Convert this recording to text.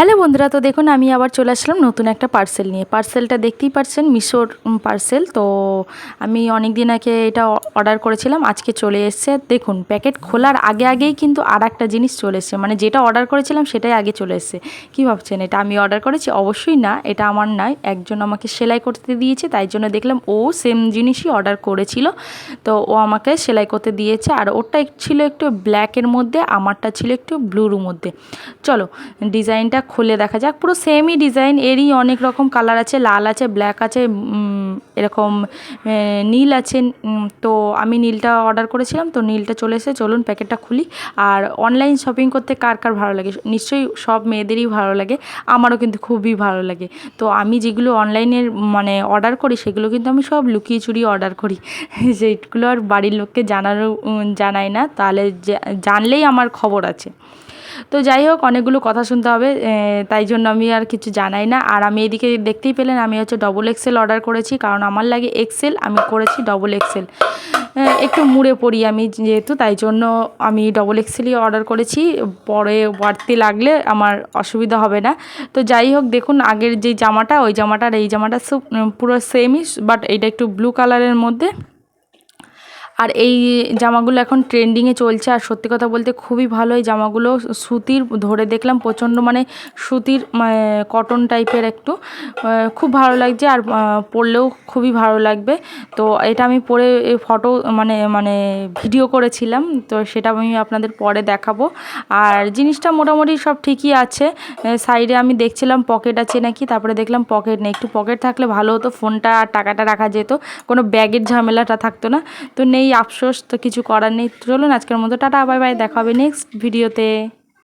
Hello বন্ধুরা, তো দেখুন, আমি আবার চলে আসলাম নতুন একটা পার্সেল নিয়ে। পার্সেলটা দেখতেই পারছেন মিশোর পার্সেল তো আমি অনেক দিন আগে এটা অর্ডার করেছিলাম, আজকে চলে এসছে। দেখুন প্যাকেট খোলার আগে আগেই কিন্তু আর একটা জিনিস চলে এসছে। মানে যেটা অর্ডার করেছিলাম, সেটাই আগে চলে এসছে। কী ভাবছেন, এটা আমি অর্ডার করেছি? অবশ্যই না, এটা আমার নয়। একজন আমাকে সেলাই করতে দিয়েছে, তাই জন্য দেখলাম ও সেম জিনিসই অর্ডার করেছিল। তো ও আমাকে সেলাই করতে দিয়েছে, আর ওরটা ছিল একটু ব্ল্যাকের মধ্যে, আমারটা ছিল একটু ব্লুর মধ্যে। চলো ডিজাইনটা খুলে দেখা যাক। পুরো সেমই ডিজাইন এরই অনেক রকম কালার আছে। লাল আছে ব্ল্যাক আছে এরকম নীল আছে। তো আমি নীলটা অর্ডার করেছিলাম, তো নীলটা চলে এসে চলুন প্যাকেটটা খুলি। আর অনলাইন শপিং করতে কার কার ভালো লাগে? নিশ্চয়ই সব মেয়েদেরই ভালো লাগে। আমারও কিন্তু খুবই ভালো লাগে। তো আমি যেগুলো অনলাইনের মানে অর্ডার করি, সেগুলো কিন্তু আমি সব লুকিয়ে চুরিয়ে অর্ডার করি। যেগুলো আর বাড়ির লোককে জানারও জানাই না। তাহলে জানলেই আমার খবর আছে। তো যাই হোক, অনেকগুলো কথা শুনতে হবে তাই জন্য আমি আর কিছু জানাই না। আর আমি এদিকে দেখতেই পেলেন, আমি হচ্ছে ডবল এক্সেল অর্ডার করেছি, কারণ আমার লাগে এক্সেল আমি করেছি ডবল এক্সেল একটু মুড়ে পড়ি আমি যেহেতু, তাই জন্য আমি ডবল এক্সেলই অর্ডার করেছি। পরে বাড়তি লাগলে আমার অসুবিধা হবে না। তো যাই হোক, দেখুন, আগের যে জামাটা, ওই জামাটা আর এই জামাটা পুরো সেমই বাট এইটা একটু ব্লু কালারের মধ্যে। আর এই জামাগুলো এখন ট্রেন্ডিংয়ে চলছে। আর সত্যি কথা বলতে খুবই ভালো এই জামাগুলো। সুতির ধরে দেখলাম প্রচণ্ড মানে সুতির কটন টাইপের একটু। খুব ভালো লাগছে আর পরলেও খুবই ভালো লাগবে। তো এটা আমি পরে ফটো মানে মানে ভিডিও করেছিলাম। তো সেটা আমি আপনাদের পরে দেখাবো। আর জিনিসটা মোটামুটি সব ঠিকই আছে। সাইডে আমি দেখছিলাম পকেট আছে নাকি? তারপরে দেখলাম পকেট নেই। একটু পকেট থাকলে ভালো হতো। ফোনটা আর টাকাটা রাখা যেত। কোনো ব্যাগের ঝামেলাটা থাকতো না। তো নেই আফসোস, তো কিছু করার নেই। চলুন আজকের মতো, টাটা, বাই বাই, দেখা হবে নেক্সট ভিডিওতে